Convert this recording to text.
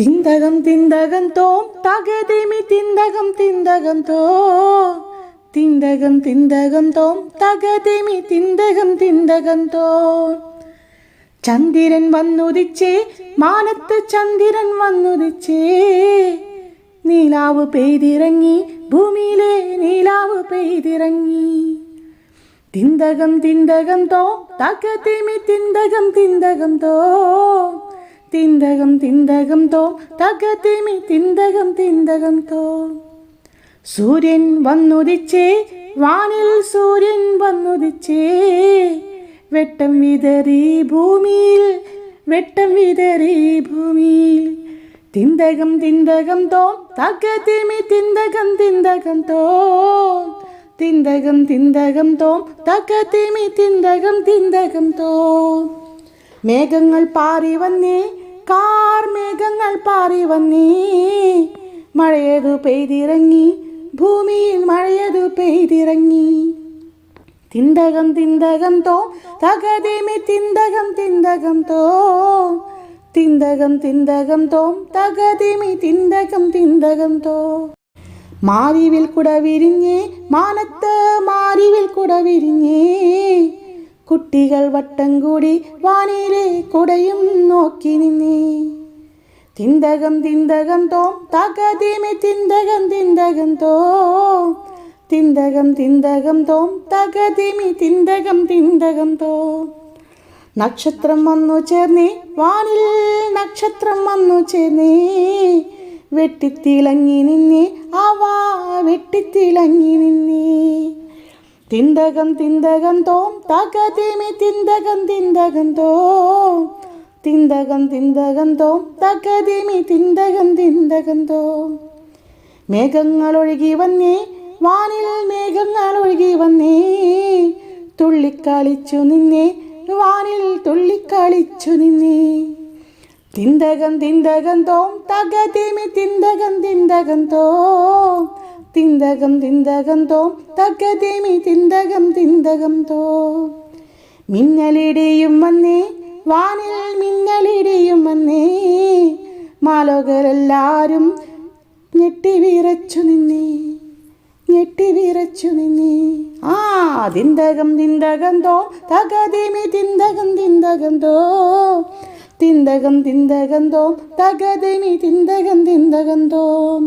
തിന്തകം തിന്തകം തോം തകതിമി തിന്തകം തിന്തകം തോ. തിന്തകം തിന്തകം തോം തകതിമി തിന്തകം തിന്തകം തോ. ചന്ദ്രൻ വന്നുദിച്ചേ മാനത്ത് ചന്ദ്രൻ വന്നുദിച്ചേ. നീലാവ് പെയ്തിറങ്ങി ഭൂമിയിലെ നീലാവ് പെയ്തിറങ്ങി. തിന്തകം തിന്തകം തോ തകതിമി തിന്തകം തിന്തകം തോ. തിന്തകം തിന്തകം തോ തകതിമി തിന്തകം തിന്തകം തോ. സൂര്യൻ വന്നുദിച്ചേ വാനിൽ സൂര്യൻ വന്നുദിച്ചേ. വെട്ടം വിതറി ഭൂമിയിൽ വെട്ടം വിതറി ഭൂമിയിൽ. തിന്തകം തിന്തകം തോ തകതിമി തിന്തകം തിന്തകം തോ. തിന്തകം തിന്തകം തോ തകതിമി തിന്തകം തിന്തകം തോ. മേഘങ്ങൾ പാറി വന്നേ കാർ മേഘങ്ങൾ പാറി വന്നേ. മഴയതു പെയ്തിറങ്ങി ഭൂമിയിൽ മഴയതു പെയ്തിറങ്ങി. തിന്തകം തിന്തകം തോ തകതിമി തിന്തകം തിന്തകം തോ. തിന്തകം തിന്തകം തോ തകതിമി തിന്തകം തിന്തകം തോ. മാറിവിൽ കുട വിരിഞ്ഞേ മാനത്ത് മാറിവിൽ കുട വിരിഞ്ഞേ കുട്ടികൾ വട്ടം കൂടി വാനിലെ കുടയും നോക്കി നിന്നേ. തിന്തകം തിന്തകം തോം തകതിമി തിന്തകം തിന്തകം തോം. തിന്തകം തിന്തകം തോം തകതിമി തിന്തകം തിന്തകം തോം. നക്ഷത്രം വന്നു ചേർന്നേ വാനിൽ നക്ഷത്രം വന്നു ചേർന്നേ. വെട്ടിത്തിളങ്ങി നിന്നേ അവ വെട്ടിത്തിളങ്ങി നിന്നേ. തിന്തകം തിന്തകം തോം തകതിമി തിന്തകം തിന്തകം തോ. തിന്തകം തിന്തകം തോം തകതിമി തിന്തകം തിന്തകം തോ. മേഘങ്ങൾ ഒഴുകി വന്നേ വാനിൽ മേഘങ്ങൾ ഒഴുകി വന്നേ. തുള്ളിക്കളിച്ചു നിന്നേ വാനിൽ തുള്ളിക്കളിച്ചു നിന്നേ. തിന്തകം തിന്തകം തോം തകതിമി തിന്തകം തിന്തകം തോ. തിന്തകം തിന്തകം തോം തക്കതേമി തിന്തകം തിന്തകം തോ. മിന്നലിടിയും വന്നേ വാനിൽ മിന്നലിടിയും വന്നേ. മാലോകരെല്ലാരും ഞെട്ടി വിറച്ചു നിന്നേ ഞെട്ടി വിറച്ചു നിന്നേ. ആ തിന്തകം തിന്തകം തോ തകതിമി തിന്തകം തിന്തകം തോ. തിന്തകം തിന്തകം തോ തകതിമി തിന്തകം തിന്തകം തോ.